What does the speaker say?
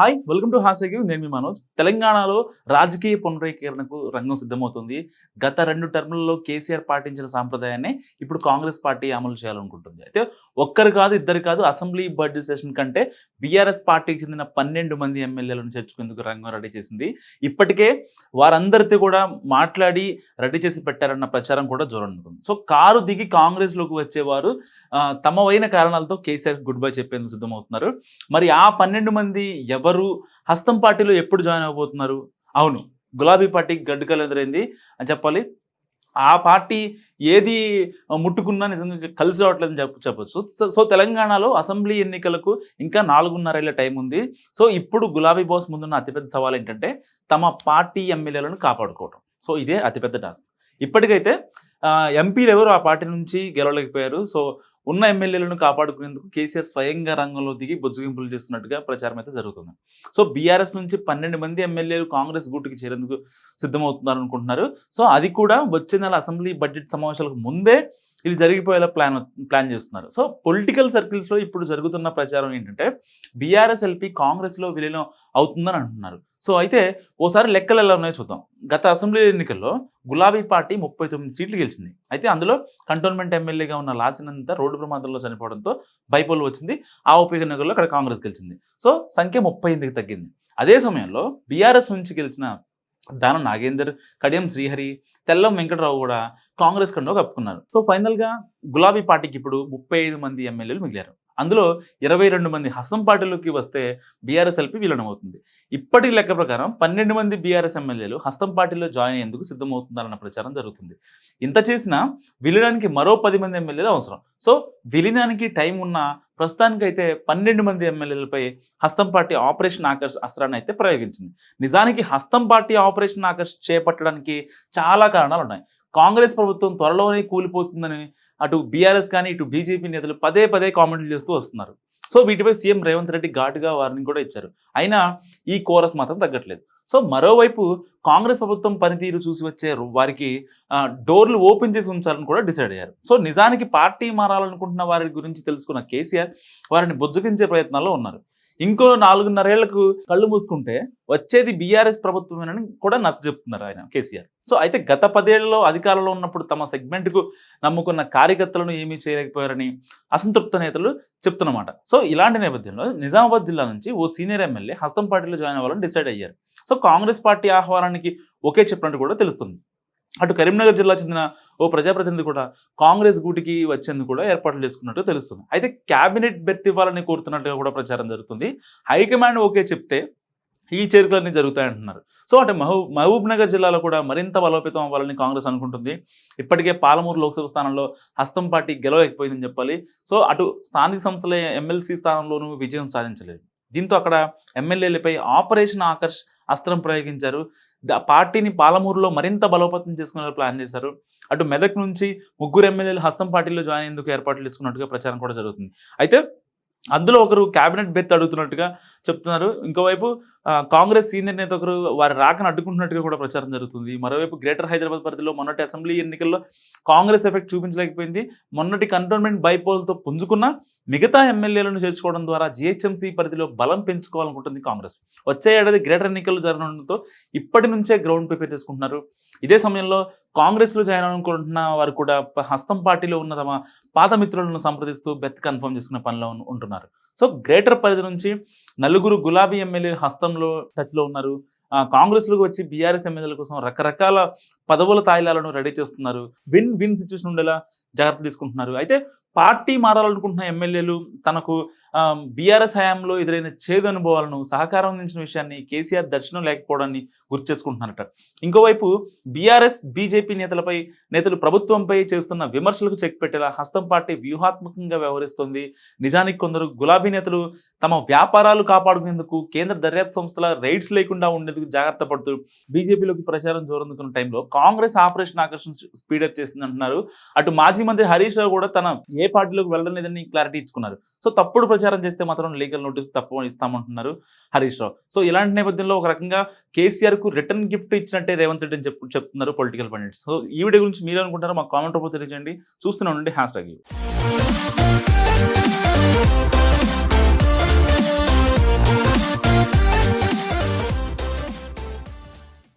Hi welcome to హాస్యగ్యూ నేను మీ మనోజ్. తెలంగాణలో రాజకీయ పునరీకరణకు రంగం సిద్ధమవుతుంది. గత రెండు టర్ములలో కేసీఆర్ పాటించిన సాంప్రదాయాన్ని ఇప్పుడు కాంగ్రెస్ పార్టీ అమలు చేయాలనుకుంటుంది. అయితే ఒక్కరు కాదు ఇద్దరు కాదు అసెంబ్లీ బడ్జెట్ సెషన్ కంటే బీఆర్ఎస్ పార్టీకి చెందిన పన్నెండు మంది ఎమ్మెల్యేలను చేర్చుకునేందుకు రంగం రెడీ చేసింది. ఇప్పటికే వారందరితో కూడా మాట్లాడి రెడీ చేసి పెట్టారన్న ప్రచారం కూడా జోరనుకుంది సో కారు దిగి కాంగ్రెస్లోకి వచ్చేవారు తమవైన కారణాలతో కేసీఆర్ గుడ్ బై చెప్పేందుకు సిద్ధమవుతున్నారు. మరి ఆ పన్నెండు మంది ఎవరు హస్తం పార్టీలో ఎప్పుడు జాయిన్ అవ్వబోతున్నారు? అవును గులాబీ పార్టీకి గడ్డు కలెదరైంది అని చెప్పాలి. ఆ పార్టీ ఏది ముట్టుకున్నా నిజంగా కలిసి రావట్లేదని చెప్ప చెప్పొచ్చు. సో- సో తెలంగాణలో అసెంబ్లీ ఎన్నికలకు ఇంకా నాలుగున్నరేళ్ళ టైం ఉంది. సో ఇప్పుడు గులాబీ బాస్ ముందున్న అతిపెద్ద సవాల్ ఏంటంటే తమ పార్టీ ఎమ్మెల్యేలను కాపాడుకోవడం సో ఇదే అతిపెద్ద టాస్క్. ఇప్పటికైతే ఎంపీలు ఎవరు ఆ పార్టీ నుంచి గెలవలేకపోయారు సో ఉన్న ఎమ్మెల్యేలను కాపాడుకునేందుకు కేసీఆర్ స్వయంగా రంగంలో దిగి బుజ్జగింపులు చేస్తున్నట్టుగా ప్రచారం అయితే జరుగుతుంది. సో బీఆర్ఎస్ నుంచి పన్నెండు మంది ఎమ్మెల్యేలు కాంగ్రెస్ గూటికి చేరేందుకు సిద్ధమవుతున్నారు అనుకుంటున్నారు సో అది కూడా వచ్చే నెల అసెంబ్లీ బడ్జెట్ సమావేశాలకు ముందే ఇది జరిగిపోయేలా ప్లాన్ ప్లాన్ చేస్తున్నారు. సో పొలిటికల్ సర్కిల్స్లో ఇప్పుడు జరుగుతున్న ప్రచారం ఏంటంటే బీఆర్ఎస్ ఎల్పీ కాంగ్రెస్లో విలీనం అవుతుందని అంటున్నారు. సో అయితే ఓసారి లెక్కలు ఎలా ఉన్నాయో చూద్దాం. గత అసెంబ్లీ ఎన్నికల్లో గులాబీ పార్టీ ముప్పై తొమ్మిది సీట్లు గెలిచింది. అయితే అందులో కంటోన్మెంట్ ఎమ్మెల్యేగా ఉన్న లాసినంత రోడ్డు ప్రమాదంలో చనిపోవడంతో బైపోల్ వచ్చింది. ఆ ఉప ఎన్నికల్లో అక్కడ కాంగ్రెస్ గెలిచింది. సో సంఖ్య ముప్పై ఎనిమిదికి తగ్గింది. అదే సమయంలో బీఆర్ఎస్ నుంచి గెలిచిన దానం నాగేందర్ కడియం శ్రీహరి తెల్లం వెంకటరావు కూడా కాంగ్రెస్ కండో కప్పుకున్నారు. సో ఫైనల్గా గులాబీ పార్టీకి ఇప్పుడు ముప్పై ఐదు మంది ఎమ్మెల్యేలు మిగిలారు. అందులో ఇరవై రెండు మంది హస్తం పార్టీలోకి వస్తే బీఆర్ఎస్ ఎల్పీ అవుతుంది ఇప్పటి లెక్క ప్రకారం పన్నెండు మంది బీఆర్ఎస్ ఎమ్మెల్యేలు హస్తం పార్టీలో జాయిన్ అయ్యేందుకు సిద్ధమవుతున్నారన్న ప్రచారం జరుగుతుంది. ఇంత చేసినా విలీనానికి మరో పది మంది ఎమ్మెల్యేలు అవసరం. సో విలీనానికి టైం ఉన్న ప్రస్తుతానికైతే పన్నెండు మంది ఎమ్మెల్యేలపై హస్తం పార్టీ ఆపరేషన్ ఆకర్ష్ అస్త్రాన్ని అయితే ప్రయోగించింది. నిజానికి హస్తం పార్టీ ఆపరేషన్ ఆకర్ష్ చేపట్టడానికి చాలా కారణాలు ఉన్నాయి కాంగ్రెస్ ప్రభుత్వం త్వరలోనే కూలిపోతుందని అటు బీఆర్ఎస్ కానీ ఇటు బీజేపీ నేతలు పదే పదే కామెంట్లు చేస్తూ వస్తున్నారు. సో వీటిపై సీఎం రేవంత్ రెడ్డి ఘాటుగా వార్నింగ్ కూడా ఇచ్చారు. అయినా ఈ కోరస్ మాత్రం తగ్గట్లేదు. సో మరోవైపు కాంగ్రెస్ ప్రభుత్వం పనితీరు చూసి వచ్చే వారికి డోర్లు ఓపెన్ చేసి ఉంచాలని కూడా డిసైడ్ అయ్యారు. సో నిజానికి పార్టీ మారాలనుకుంటున్న వారి గురించి తెలుసుకున్న కేసీఆర్ వారిని బుజ్జగించే ప్రయత్నాల్లో ఉన్నారు. ఇంకో నాలుగున్నరేళ్ళకు కళ్ళు మూసుకుంటే వచ్చేది బీఆర్ఎస్ ప్రభుత్వమేనని కూడా నచ్చ చెప్తున్నారు ఆయన కేసీఆర్. సో అయితే గత పదేళ్ళలో అధికారంలో ఉన్నప్పుడు తమ సెగ్మెంట్కు నమ్ముకున్న కార్యకర్తలను ఏమీ చేయలేకపోయారని అసంతృప్త నేతలు చెప్తున్నమాట. సో ఇలాంటి నేపథ్యంలో నిజామాబాద్ జిల్లా నుంచి ఓ సీనియర్ ఎమ్మెల్యే హస్తం పార్టీలో జాయిన్ అవ్వాలని డిసైడ్ అయ్యారు. సో కాంగ్రెస్ పార్టీ ఆహ్వానానికి ఒకే చెప్పినట్టు కూడా తెలుస్తుంది. అటు కరీంనగర్ జిల్లా చెందిన ఓ ప్రజాప్రతినిధి కూడా కాంగ్రెస్ గూటికి వచ్చేందుకు కూడా ఏర్పాట్లు చేసుకున్నట్టు తెలుస్తుంది. అయితే క్యాబినెట్ బెర్త్ ఇవ్వాలని కోరుతున్నట్టుగా కూడా ప్రచారం జరుగుతుంది. హైకమాండ్ ఓకే చెప్తే ఈ చేరికలన్నీ జరుగుతాయంటున్నారు. సో అటు మహబూబ్ మహబూబ్ నగర్ జిల్లాలో కూడా మరింత బలోపేతం అవ్వాలని కాంగ్రెస్ అనుకుంటుంది. ఇప్పటికే పాలమూరు లోక్సభ స్థానంలో హస్తం పార్టీ గెలవలేకపోయిందని చెప్పాలి. సో అటు స్థానిక సంస్థల ఎమ్మెల్సీ స్థానంలోనూ విజయం సాధించలేదు. దీంతో అక్కడ ఎమ్మెల్యేలపై ఆపరేషన్ ఆకర్ష్ అస్త్రం ప్రయోగించారు. పార్టీని పాలమూరులో మరింత బలోపేతం చేసుకునే ప్లాన్ చేశారు. అటు మెదక్ నుంచి ముగ్గురు ఎమ్మెల్యేలు హస్తం పార్టీలో జాయిన్ అయ్యేందుకు ఏర్పాట్లు చేసుకున్నట్టుగా ప్రచారం కూడా జరుగుతుంది. అయితే అందులో ఒకరు కేబినెట్ బెత్ అడుగుతున్నట్టుగా చెప్తున్నారు. ఇంకోవైపు కాంగ్రెస్ సీనియర్ నేత ఒకరు వారి రాకను అడ్డుకుంటున్నట్టుగా కూడా ప్రచారం జరుగుతుంది. మరోవైపు గ్రేటర్ హైదరాబాద్ పరిధిలో మొన్నటి అసెంబ్లీ ఎన్నికల్లో కాంగ్రెస్ ఎఫెక్ట్ చూపించలేకపోయింది. మొన్నటి కంటోన్మెంట్ బైపోల్తో పుంజుకున్న మిగతా ఎమ్మెల్యేలను చేర్చుకోవడం ద్వారా జిహెచ్ఎంసీ పరిధిలో బలం పెంచుకోవాలనుకుంటుంది కాంగ్రెస్. వచ్చే ఏడాది గ్రేటర్ ఎన్నికలు జరగడంతో ఇప్పటి నుంచే గ్రౌండ్ ప్రిపేర్ చేసుకుంటున్నారు. ఇదే సమయంలో కాంగ్రెస్లో జాయిన్ అనుకుంటున్న వారు కూడా హస్తం పార్టీలో ఉన్న తమ పాత మిత్రులను సంప్రదిస్తూ బెత్ కన్ఫర్మ్ చేసుకునే పనిలో ఉంటున్నారు. సో గ్రేటర్ పరిధి నుంచి నలుగురు గులాబీ ఎమ్మెల్యే హస్తంలో టచ్లో ఉన్నారు. ఆ, కాంగ్రెస్లోకి వచ్చి బీఆర్ఎస్ ఎమ్మెల్యేల కోసం రకరకాల పదవుల తాయిలాలను రెడీ చేస్తున్నారు. విన్ విన్ సిచ్యువేషన్ ఉండేలా జాగ్రత్త తీసుకుంటున్నారు. అయితే పార్టీ మారాలనుకుంటున్న ఎమ్మెల్యేలు తనకు బీఆర్ఎస్ హయాంలో ఎదురైన చేదు అనుభవాలను సహకారం అందించిన విషయాన్ని కేసీఆర్ దర్శనం లేకపోవడాన్ని గుర్తు చేసుకుంటున్నారట. ఇంకోవైపు బీఆర్ఎస్ బీజేపీ నేతలపై నేతలు ప్రభుత్వంపై చేస్తున్న విమర్శలకు చెక్ పెట్టేలా హస్తం పార్టీ వ్యూహాత్మకంగా వ్యవహరిస్తోంది. నిజానికి కొందరు గులాబీ నేతలు తమ వ్యాపారాలు కాపాడుకునేందుకు కేంద్ర దర్యాప్తు సంస్థల రైడ్స్ లేకుండా ఉండేందుకు జాగ్రత్త పడుతూ బీజేపీలోకి ప్రచారం జోరందుకున్న టైంలో కాంగ్రెస్ ఆపరేషన్ ఆకర్షణ స్పీడప్ చేసింది అంటున్నారు. అటు మాజీ మంత్రి హరీష్ రావు కూడా తన ఏ పార్టీలోకి వెళ్ళడం లేదని క్లారిటీ ఇచ్చుకున్నారు. సో తప్పుడు ప్రచారం చేస్తే మాత్రం లీగల్ నోటీస్ తప్ప ఇస్తామంటున్నారు హరీష్ రావు. సో ఇలాంటి నేపథ్యంలో ఒక రకంగా కేసీఆర్కు రిటర్న్ గిఫ్ట్ ఇచ్చినట్టే రేవంత్ రెడ్డి అని చెప్పు చెప్తున్నారు పొలిటికల్ పండిట్స్. సో ఈ వీడియో గురించి మీరు అనుకుంటారు మాకు కామెంట్ రూపంలో తెలియజేయండి. చూస్తూనే ఉండండి హ్యాష్ ట్యాగ్